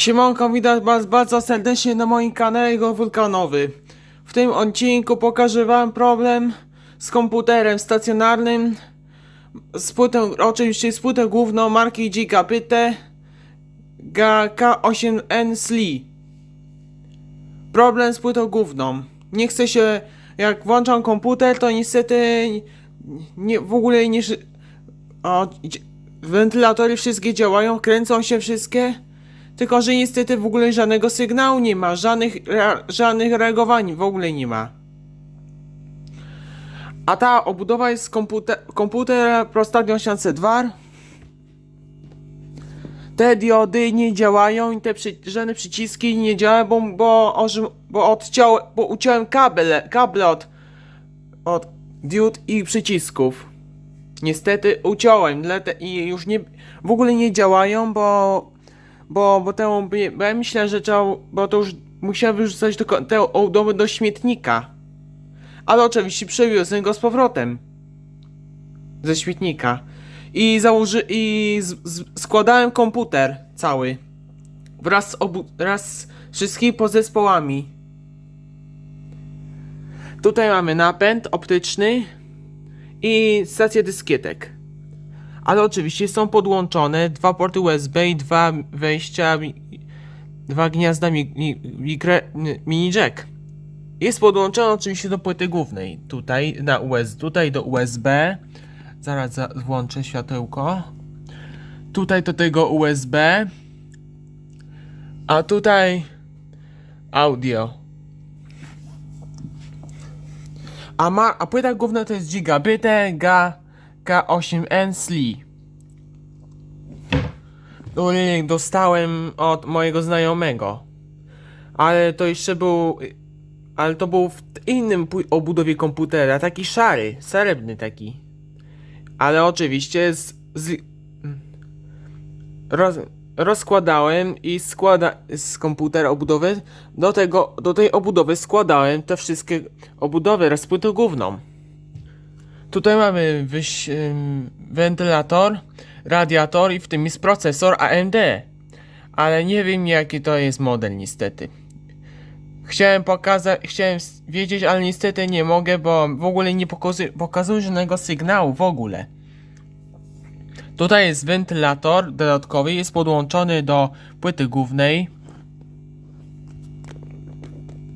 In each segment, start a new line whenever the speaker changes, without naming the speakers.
Siemanko, witam was bardzo serdecznie na moim kanale Go Wulkanowy. W tym odcinku pokażę wam problem z komputerem stacjonarnym z płytą, oczywiście z płytą główną marki Gigabite K8N SLI. Problem z płytą główną. Nie chce się, jak włączam komputer, to niestety nie, w ogóle nie... O, wentylatory wszystkie działają, kręcą się wszystkie. Tylko, że niestety w ogóle żadnego sygnału nie ma, żadnych, żadnych reagowań w ogóle nie ma. A ta obudowa jest z komputer, komputera Prostadion 702. Te diody nie działają i te przy, żadne przyciski nie działają, bo, bo, bo odciąłem, bo uciąłem kable, kable od, od diod i przycisków. Niestety uciąłem i już nie, w ogóle nie działają, bo bo, bo, temu, bo ja myślę, że trzeba, bo to już musiałem wyrzucać do, te obudowy do śmietnika. Ale oczywiście przewiozłem go z powrotem. Ze śmietnika. I założy, i z, z, składałem komputer cały. Wraz z, obu, wraz z wszystkimi podzespołami. Tutaj mamy napęd optyczny i stację dyskietek. Ale oczywiście są podłączone dwa porty USB i dwa wejścia, dwa gniazda mini jack. Jest podłączone oczywiście do płyty głównej. Tutaj na US, tutaj do USB. Zaraz za, włączę światełko. Tutaj do tego USB. A tutaj audio. A, ma, a płyta główna to jest Gigabite Ga, K8N SLI. Który dostałem od mojego znajomego. Ale to jeszcze był. Ale to był w innym obudowie komputera. Taki szary, srebrny taki. Ale oczywiście z. z roz, rozkładałem i składa z komputera obudowy. Do tego, do tej obudowy składałem te wszystkie obudowy oraz płytę główną. Tutaj mamy wyś, wentylator, radiator i w tym jest procesor AMD. Ale nie wiem jaki to jest model niestety. Chciałem pokazać, chciałem wiedzieć, ale niestety nie mogę, bo w ogóle nie pokazuje żadnego sygnału w ogóle. Tutaj jest wentylator dodatkowy, jest podłączony do płyty głównej.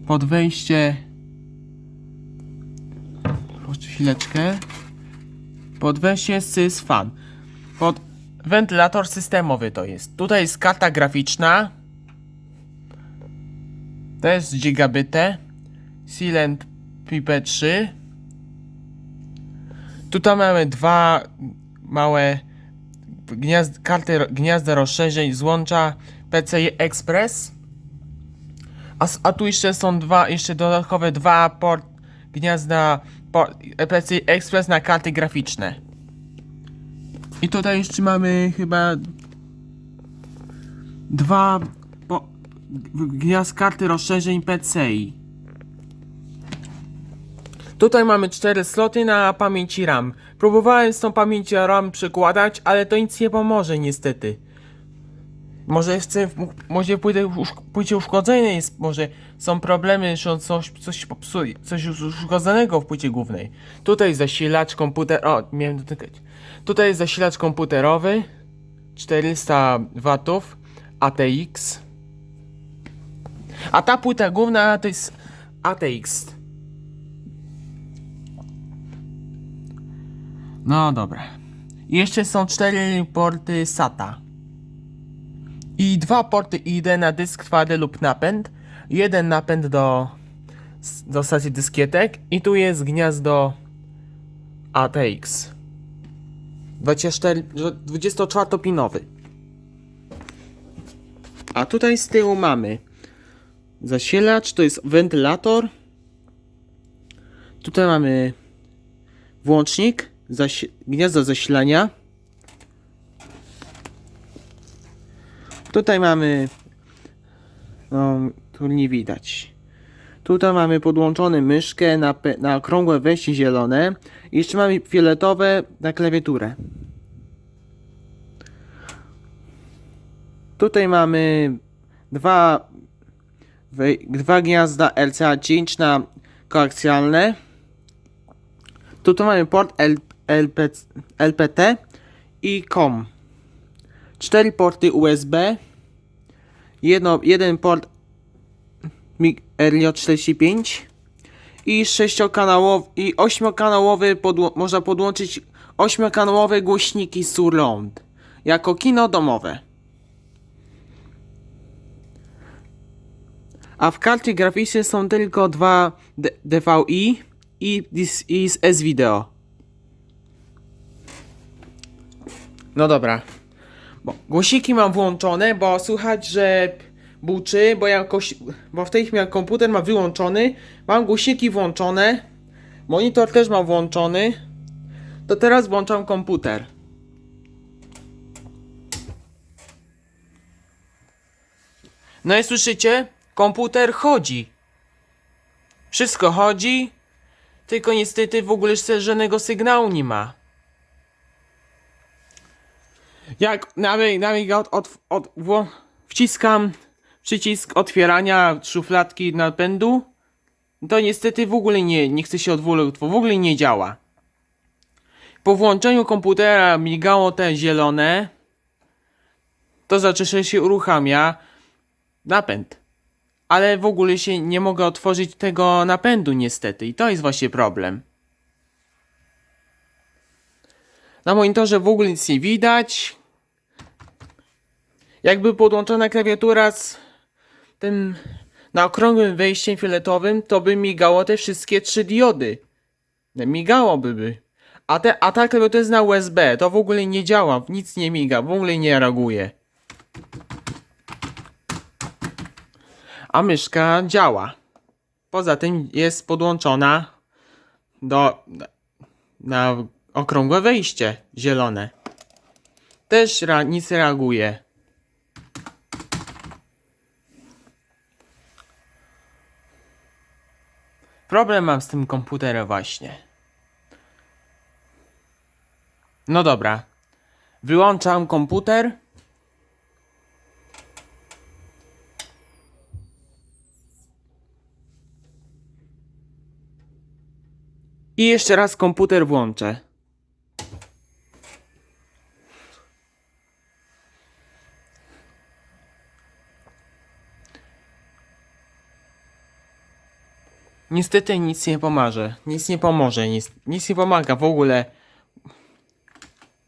Pod wejście Proszę chwileczkę. Pod wejście sys fan. Pod wentylator systemowy to jest. Tutaj jest karta graficzna. To jest gigabite. Silent PP3. Tutaj mamy dwa małe gniazd, karty, gniazda rozszerzeń złącza PCI Express. A, a tu jeszcze są dwa, jeszcze dodatkowe dwa port, gniazda port, PCI Express na karty graficzne. I tutaj jeszcze mamy chyba dwa po, gniazd karty rozszerzeń PCI. Tutaj mamy cztery sloty na pamięci RAM. Próbowałem z tą pamięcią RAM przekładać, ale to nic nie pomoże niestety. Może chcę, może płycie, płycie uszkodzenie jest, może są problemy, że coś, coś popsuje, coś uszkodzonego w płycie głównej. Tutaj zasilacz komputer, o, miałem dotykać. Tutaj jest zasilacz komputerowy, 400 watów, ATX. A ta płyta główna to jest ATX. No dobra. I jeszcze są cztery porty SATA. I dwa porty ID na dysk twardy lub napęd. Jeden napęd do, do stacji dyskietek. I tu jest gniazdo ATX. 24, 24-pinowy. A tutaj z tyłu mamy zasilacz, to jest wentylator. Tutaj mamy włącznik, zasi gniazdo zasilania. Tutaj mamy. No, tu nie widać. Tutaj mamy podłączony myszkę na, na okrągłe wejście zielone. I jeszcze mamy fioletowe na klawiaturę. Tutaj mamy dwa, dwa gniazda LCA 5 na koaksjalne. Tutaj mamy port LP, LPT i COM. Cztery porty USB. Jedno, jeden port MIG RJ45 i sześciokanałowy i ośmiokanałowy podło, można podłączyć ośmiokanałowe głośniki surround jako kino domowe. A w karcie graficznej są tylko dwa D- DVI i, i z S-Video. No dobra. Bo głośniki mam włączone, bo słychać, że buczy, bo jakoś, bo w tej chwili komputer ma wyłączony, mam głośniki włączone, monitor też mam włączony, to teraz włączam komputer. No i słyszycie? Komputer chodzi. Wszystko chodzi, tylko niestety w ogóle żadnego sygnału nie ma. Jak nawet, nawet od, od, od, wciskam przycisk otwierania szufladki napędu, to niestety w ogóle nie, nie chce się odwrócić, w ogóle nie działa. Po włączeniu komputera migało te zielone, to znaczy, że się uruchamia napęd. Ale w ogóle się nie mogę otworzyć tego napędu niestety i to jest właśnie problem. Na monitorze w ogóle nic nie widać. Jakby podłączona klawiatura z tym na okrągłym wejściem fioletowym, to by migało te wszystkie trzy diody. Migałoby by. A, te, a ta klawiatura jest na USB, to w ogóle nie działa, nic nie miga, w ogóle nie reaguje. A myszka działa. Poza tym jest podłączona do na, okrągłe wejście zielone. Też ra, nic reaguje. Problem mam z tym komputerem właśnie. No dobra. Wyłączam komputer. I jeszcze raz komputer włączę. Niestety nic nie pomoże. Nic nie pomoże. Nic, nic nie pomaga w ogóle.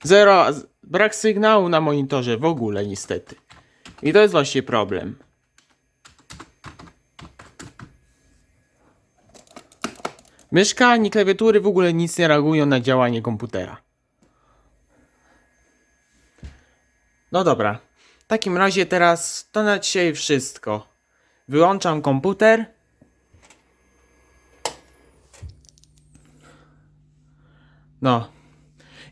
Zero. Brak sygnału na monitorze w ogóle niestety. I to jest właśnie problem. Myszka ani klawiatury w ogóle nic nie reagują na działanie komputera. No dobra. W takim razie teraz to na dzisiaj wszystko. Wyłączam komputer. No.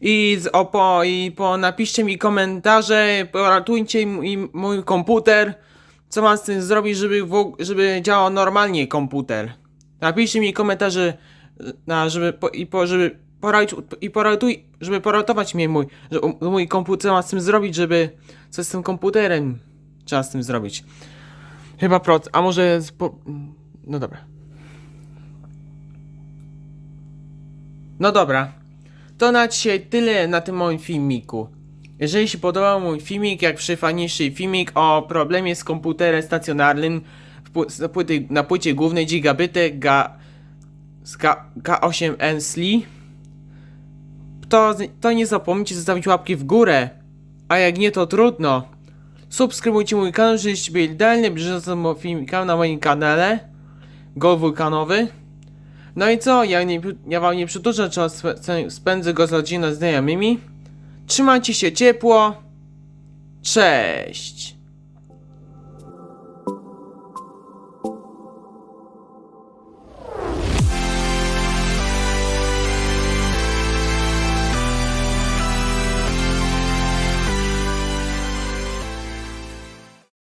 I, z, po, I po napiszcie mi komentarze, poratujcie m- i mój komputer. Co mam z tym zrobić, żeby, w, żeby działał normalnie komputer. Napiszcie mi komentarze, y, na, żeby, po, i po, żeby porać, i poratuj, żeby poratować mnie mój, że, mój komputer, co mam z tym zrobić, żeby, co z tym komputerem trzeba z tym zrobić. Chyba pro, a może, no dobra. No dobra. To na dzisiaj tyle na tym moim filmiku. Jeżeli się podobał mój filmik, jak przyfajniejszy filmik o problemie z komputerem stacjonarnym na, na płycie głównej gigabity ga, K, K8N SLI, to, to nie zapomnijcie zostawić łapki w górę. A jak nie, to trudno. Subskrybujcie mój kanał, żebyście byli idealnie bieżącym filmikami na moim kanale. Gol wulkanowy. No i co? Ja, nie, ja wam nie przedłużę, czas spe- spędzę go z rodziną znajomymi. Trzymajcie się ciepło. Cześć!